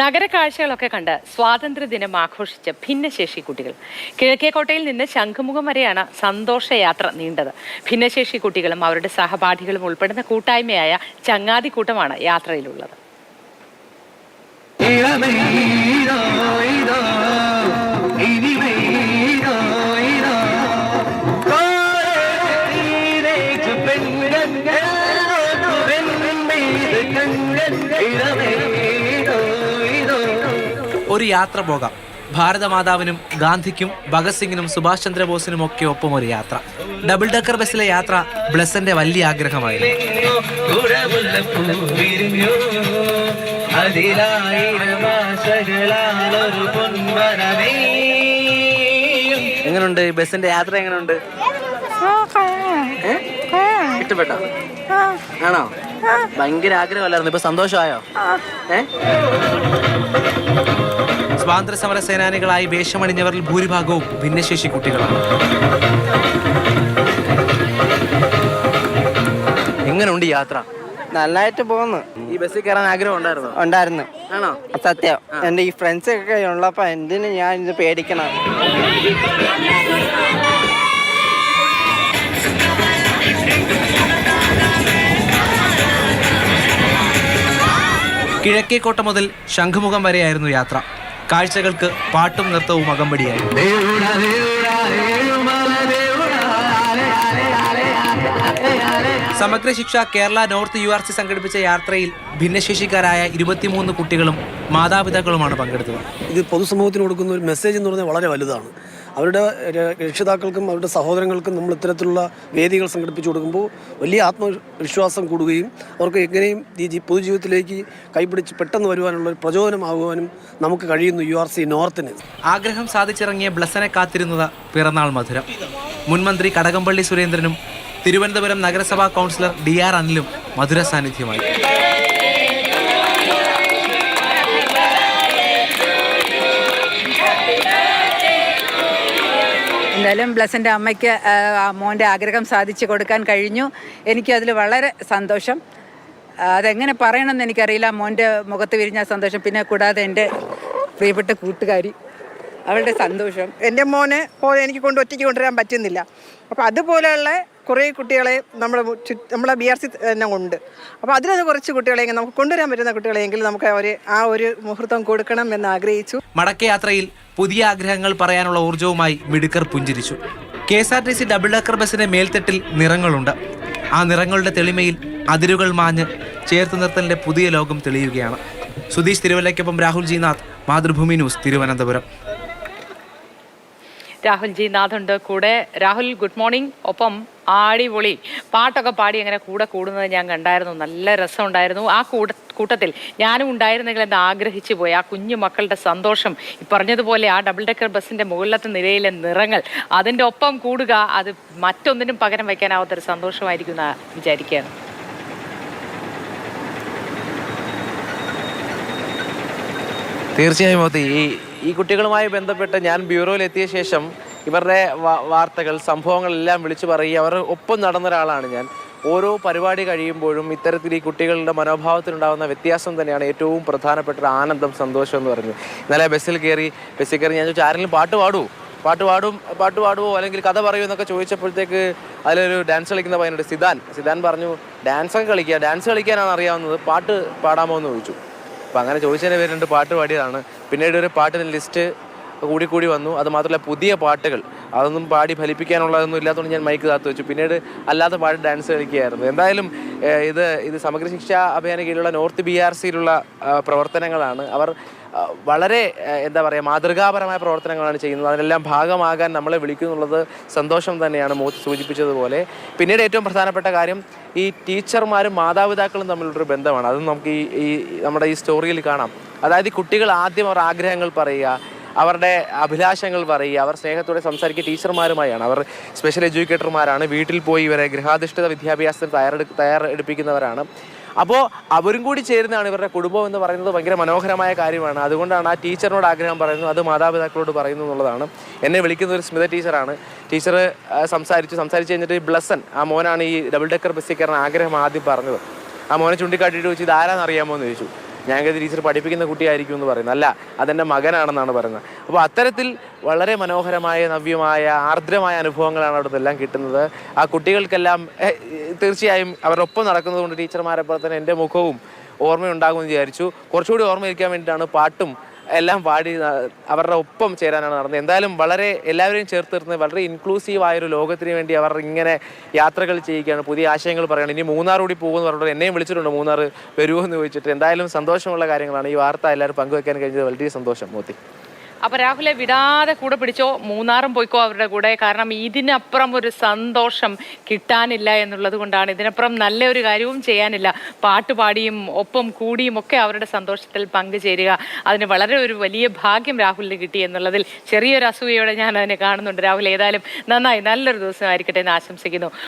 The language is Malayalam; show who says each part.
Speaker 1: നഗര കാഴ്ചകളൊക്കെ കണ്ട് സ്വാതന്ത്ര്യദിനം ആഘോഷിച്ച ഭിന്നശേഷി കുട്ടികൾ. കിഴക്കേക്കോട്ടയിൽ നിന്ന് ശംഖുമുഖം വരെയാണ് സന്തോഷയാത്ര നീണ്ടത്. ഭിന്നശേഷി കുട്ടികളും അവരുടെ സഹപാഠികളും ഉൾപ്പെടുന്ന കൂട്ടായ്മയായ ചങ്ങാതി കൂട്ടമാണ് യാത്രയിലുള്ളത്
Speaker 2: ഇളമൈതോ
Speaker 3: ഒരു യാത്ര പോകാം. ഭാരതമാതാവിനും ഗാന്ധിക്കും ഭഗത് സിംഗിനും സുഭാഷ് ചന്ദ്രബോസിനും ഒക്കെ ഒപ്പം ഒരു യാത്ര. ഡബിൾ ഡെക്കർ ബസ്സിലെ യാത്ര ബ്ലസന്റെ വലിയ ആഗ്രഹമായിരുന്നു. എങ്ങനെയുണ്ട് ബസ്സിന്റെ യാത്ര എങ്ങനെയുണ്ട് ഇഷ്ടപ്പെട്ടോ? ആണോ? ഭയങ്കര ആഗ്രഹമല്ലായിരുന്നു. ഇപ്പൊ സന്തോഷമായോ? ഏ? സ്വാതന്ത്ര്യ സമര സേനാനികളായി വേഷമണിഞ്ഞവരിൽ ഭൂരിഭാഗവും ഭിന്നശേഷി കുട്ടികളാണ്. എങ്ങനെയുണ്ട് യാത്ര?
Speaker 4: നന്നായിട്ട് പോകുന്നു
Speaker 3: ഈ ബസ്സിൽ കയറാൻ ആഗ്രഹം ഉണ്ടായിരുന്നു?
Speaker 4: ഉണ്ടായിരുന്നു.
Speaker 3: ആണോ?
Speaker 4: സത്യം. എന്റെ ഈ ഫ്രണ്ട്സ് ഒക്കെ ഉള്ളപ്പോ എന്തിനു ഞാൻ ഇത് പേടിക്കണം?
Speaker 3: കിഴക്കേക്കോട്ട മുതൽ ശംഖുമുഖം വരെയായിരുന്നു യാത്ര. കാഴ്ചകൾക്ക് പാട്ടും നൃത്തവും അകമ്പടിയായി. Samagra Shiksha Kerala north U R C സംഘടിപ്പിച്ച യാത്രയിൽ ഭിന്നശേഷിക്കാരായ ഇരുപത്തിമൂന്ന് കുട്ടികളും മാതാപിതാക്കളുമാണ് പങ്കെടുത്തത്.
Speaker 5: ഇത് പൊതുസമൂഹത്തിന് കൊടുക്കുന്ന ഒരു മെസ്സേജ് എന്ന് പറഞ്ഞാൽ വളരെ വലുതാണ്. അവരുടെ രക്ഷിതാക്കൾക്കും അവരുടെ സഹോദരങ്ങൾക്കും നമ്മൾ ഇത്തരത്തിലുള്ള വേദികൾ സംഘടിപ്പിച്ചു കൊടുക്കുമ്പോൾ വലിയ ആത്മവിശ്വാസം കൂടുകയും അവർക്ക് എങ്ങനെയും ഈ പൊതുജീവിതത്തിലേക്ക് കൈപിടിച്ച് പെട്ടെന്ന് വരുവാനുള്ള ഒരു പ്രചോദനമാകുവാനും നമുക്ക് കഴിയുന്നു യു ആർ സി നോർത്തിന്.
Speaker 3: ആഗ്രഹം സാധിച്ചിറങ്ങിയ ബ്ലസ്സനെ കാത്തിരുന്നത് പിറന്നാൾ മധുരം. മുൻമന്ത്രി കടകംപള്ളി സുരേന്ദ്രനും തിരുവനന്തപുരം നഗരസഭാ കൗൺസിലർ ഡി ആർ അനിലും മധുര സാന്നിധ്യമായി.
Speaker 6: എന്തായാലും ബ്ലസിന്റെ അമ്മയ്ക്ക് മോന്റെ ആഗ്രഹം സാധിച്ചു കൊടുക്കാൻ കഴിഞ്ഞു. എനിക്ക് എനിക്കതിൽ വളരെ സന്തോഷം. അതെങ്ങനെ പറയണമെന്ന് എനിക്കറിയില്ല. മോന്റെ മുഖത്ത് വിരിഞ്ഞ സന്തോഷം. പിന്നെ കൂടാതെ എന്റെ പ്രിയപ്പെട്ട കൂട്ടുകാരി അവളുടെ സന്തോഷം.
Speaker 7: എന്റെ മോനെ പോലെ എനിക്ക് കൊണ്ട് ഒറ്റയ്ക്ക് കൊണ്ടുവരാൻ പറ്റുന്നില്ല. അപ്പോൾ അതുപോലെയുള്ള കുറേ കുട്ടികളെ നമ്മുടെ നമ്മളെ ബി ആർ സി തന്നെ ഉണ്ട്. അപ്പോൾ അതിൽ കുറച്ച് കുട്ടികളെങ്കിൽ നമുക്ക് കൊണ്ടുവരാൻ പറ്റുന്ന കുട്ടികളെങ്കിൽ നമുക്ക് അവർ ആ ഒരു മുഹൂർത്തം കൊടുക്കണം എന്ന് ആഗ്രഹിച്ചു.
Speaker 3: മടക്കയാത്രയിൽ പുതിയ ആഗ്രഹങ്ങൾ പറയാനുള്ള ഊർജവുമായി മിടുക്കർ പുഞ്ചിരിച്ചു. K S R T C double decker ബസ്സിന്റെ മേൽത്തട്ടിൽ നിറങ്ങളുണ്ട്. ആ നിറങ്ങളുടെ തെളിമയിൽ അതിരുകൾ മാഞ്ഞ് ചേർത്ത് നിർത്തലിന്റെ പുതിയ ലോകം തെളിയുകയാണ്. Sudheesh തിരുവല്ലയ്ക്കൊപ്പം Rahul G Nath Mathrubhumi news Thiruvananthapuram.
Speaker 1: Rahul G നാഥുണ്ട്. കൂടെ രാഹുൽ ഗുഡ് മോർണിംഗ് ഒപ്പം ആടിപൊളി പാട്ടൊക്കെ പാടി അങ്ങനെ കൂടെ കൂടുന്നത് ഞാൻ കണ്ടായിരുന്നു. നല്ല രസമുണ്ടായിരുന്നു ആ കൂട കൂട്ടത്തിൽ ഞാനും ഉണ്ടായിരുന്നെങ്കിൽ എന്ന് ആഗ്രഹിച്ചു പോയി. ആ കുഞ്ഞു മക്കളുടെ സന്തോഷം. പറഞ്ഞതുപോലെ ആ ഡബിൾ ഡെക്കർ ബസ്സിന്റെ മുകളിലത്തെ നിരയിലെ നിറങ്ങൾ അതിന്റെ ഒപ്പം കൂടുക അത് മറ്റൊന്നിനും പകരം വയ്ക്കാനാവാത്തൊരു സന്തോഷമായിരിക്കും എന്ന് വിചാരിക്കുകയാണ്.
Speaker 8: തീർച്ചയായും ഈ ഈ കുട്ടികളുമായി ബന്ധപ്പെട്ട് ഞാൻ ബ്യൂറോയിലെത്തിയ ശേഷം ഇവരുടെ വാർത്തകൾ സംഭവങ്ങളെല്ലാം വിളിച്ചു പറയുക അവർ ഒപ്പം നടന്ന ഒരാളാണ് ഞാൻ. ഓരോ പരിപാടി കഴിയുമ്പോഴും ഇത്തരത്തിൽ ഈ കുട്ടികളുടെ മനോഭാവത്തിലുണ്ടാകുന്ന വ്യത്യാസം തന്നെയാണ് ഏറ്റവും പ്രധാനപ്പെട്ട ഒരു ആനന്ദം സന്തോഷം എന്ന് പറഞ്ഞു ഇന്നലെ ബസ്സിൽ കയറി ബസ്സിൽ കയറി ഞാൻ ചോദിച്ചു ആരെങ്കിലും പാട്ട് പാടുമോ പാട്ട് പാടും പാട്ട് പാടുമോ അല്ലെങ്കിൽ കഥ പറയുമോ എന്നൊക്കെ ചോദിച്ചപ്പോഴത്തേക്ക് അതിലൊരു ഡാൻസ് കളിക്കുന്ന പയ്യനുണ്ട് സിദാൻ. സിദാൻ പറഞ്ഞു ഡാൻസ് ഒക്കെ കളിക്കുക ഡാൻസ് കളിക്കാനാണ് അറിയാവുന്നത്. പാട്ട് പാടാമോ? എന്ന് ചോദിച്ചു. അപ്പം അങ്ങനെ ചോദിച്ചതിന്റെ പേര് രണ്ട് പാട്ട് പാടിയതാണ്. പിന്നീട് ഒരു പാട്ടിന് ലിസ്റ്റ് കൂടി കൂടി വന്നു അതുമാത്രമല്ല പുതിയ പാട്ടുകൾ. അതൊന്നും പാടി ഫലിപ്പിക്കാനുള്ളതൊന്നും ഇല്ലാത്തതുകൊണ്ട് ഞാൻ മൈക്ക് കാത്തു വെച്ചു. പിന്നീട് അല്ലാത്ത പാട്ട് ഡാൻസ് കളിക്കുകയായിരുന്നു. എന്തായാലും ഇത് ഇത് സമഗ്ര ശിക്ഷാ അഭിയാന കീഴിലുള്ള നോർത്ത് ബി ആർ സിയിലുള്ള പ്രവർത്തനങ്ങളാണ്. അവർ വളരെ എന്താ പറയുക മാതൃകാപരമായ പ്രവർത്തനങ്ങളാണ് ചെയ്യുന്നത്. അതിനെല്ലാം ഭാഗമാകാൻ നമ്മളെ വിളിക്കുന്നുള്ളത് സന്തോഷം തന്നെയാണ് മൂത്ത് സൂചിപ്പിച്ചതുപോലെ. പിന്നീട് ഏറ്റവും പ്രധാനപ്പെട്ട കാര്യം ഈ ടീച്ചർമാരും മാതാപിതാക്കളും തമ്മിലുള്ളൊരു ബന്ധമാണ്. അതും നമുക്ക് ഈ നമ്മുടെ ഈ സ്റ്റോറിയിൽ കാണാം. അതായത് കുട്ടികൾ ആദ്യം അവർ ആഗ്രഹങ്ങൾ പറയുക അവരുടെ അഭിലാഷങ്ങൾ പറയുക അവർ സ്നേഹത്തോടെ സംസാരിക്കുക ടീച്ചർമാരുമായാണ്. അവർ സ്പെഷ്യൽ എഡ്യൂക്കേറ്റർമാരാണ് വീട്ടിൽ പോയി ഇവരെ ഗൃഹാധിഷ്ഠിത വിദ്യാഭ്യാസത്തിന് തയ്യാറെടു തയ്യാറെടുപ്പിക്കുന്നവരാണ്. അപ്പോൾ അവരും കൂടി ചേരുന്നതാണ് ഇവരുടെ കുടുംബം എന്ന് പറയുന്നത് ഭയങ്കര മനോഹരമായ കാര്യമാണ്. അതുകൊണ്ടാണ് ആ ടീച്ചറിനോട് ആഗ്രഹം പറയുന്നത് അത് മാതാപിതാക്കളോട് പറയുന്നു എന്നുള്ളതാണ്. എന്നെ വിളിക്കുന്ന ഒരു സ്മിത ടീച്ചറാണ്. ടീച്ചർ സംസാരിച്ചു സംസാരിച്ച് കഴിഞ്ഞിട്ട് ബ്ലസ്സൻ ആ മോനാണ് ഈ ഡബിൾ ഡെക്കർ ബസ്സിൽ കയറാൻ ആഗ്രഹം ആദ്യം പറഞ്ഞത്. ആ മോനെ ചൂണ്ടിക്കാട്ടിയിട്ട് ചോദിച്ചു ഇത് ആരാന്നറിയാമോ എന്ന് ചോദിച്ചു. ഞാൻ കരുതി ടീച്ചർ പഠിപ്പിക്കുന്ന കുട്ടിയായിരിക്കും എന്ന് പറയുന്നത്. അല്ല അതെന്റെ മകനാണെന്നാണ് പറയുന്നത്. അപ്പോൾ അത്തരത്തിൽ വളരെ മനോഹരമായ നവ്യമായ ആർദ്രമായ അനുഭവങ്ങളാണ് അവിടുത്തെ എല്ലാം കിട്ടുന്നത്. ആ കുട്ടികൾക്കെല്ലാം തീർച്ചയായും അവരൊപ്പം നടക്കുന്നത് കൊണ്ട് ടീച്ചർമാരെ പോലെ തന്നെ എന്റെ മുഖവും ഓർമ്മയുണ്ടാകുമെന്ന് വിചാരിച്ചു. കുറച്ചുകൂടി ഓർമ്മയിരിക്കാൻ വേണ്ടിയിട്ടാണ് പാട്ടും എല്ലാം പാടി അവരുടെ ഒപ്പം ചേരാനാണ് നടന്നത്. എന്തായാലും വളരെ എല്ലാവരെയും ചേർത്ത് വളരെ ഇൻക്ലൂസീവ് ആയൊരു ലോകത്തിന് വേണ്ടി അവർ ഇങ്ങനെ യാത്രകൾ ചെയ്യുകയാണ്. പുതിയ ആശയങ്ങൾ പറയുകയാണ്. ഇനി മൂന്നാർ കൂടി പോകുമെന്ന് പറഞ്ഞിട്ട് എന്നെയും വിളിച്ചിട്ടുണ്ട്. മൂന്നാർ വരുമോ എന്ന് ചോദിച്ചിട്ട്. എന്തായാലും സന്തോഷമുള്ള കാര്യങ്ങളാണ്. ഈ വാർത്ത എല്ലാവരും പങ്കുവെക്കാൻ കഴിഞ്ഞത് വളരെ സന്തോഷം മോത്തി.
Speaker 1: അപ്പൊ രാഹുലെ വിടാതെ കൂടെ പിടിച്ചോ? മൂന്നാറും പോയിക്കോ അവരുടെ കൂടെ? കാരണം ഇതിനപ്പുറം ഒരു സന്തോഷം കിട്ടാനില്ല എന്നുള്ളത് കൊണ്ടാണ്. ഇതിനപ്പുറം നല്ല ഒരു കാര്യവും ചെയ്യാനില്ല. പാട്ടുപാടിയും ഒപ്പം കൂടിയും ഒക്കെ അവരുടെ സന്തോഷത്തിൽ പങ്കുചേരുക. അതിന് വളരെ ഒരു വലിയ ഭാഗ്യം രാഹുലിന് കിട്ടി എന്നുള്ളതിൽ ചെറിയൊരു അസൂയയോടെ ഞാൻ അതിനെ കാണുന്നുണ്ട്. രാഹുൽ ഏതായാലും നന്നായി നല്ലൊരു ദിവസമായിരിക്കട്ടെ എന്ന് ആശംസിക്കുന്നു.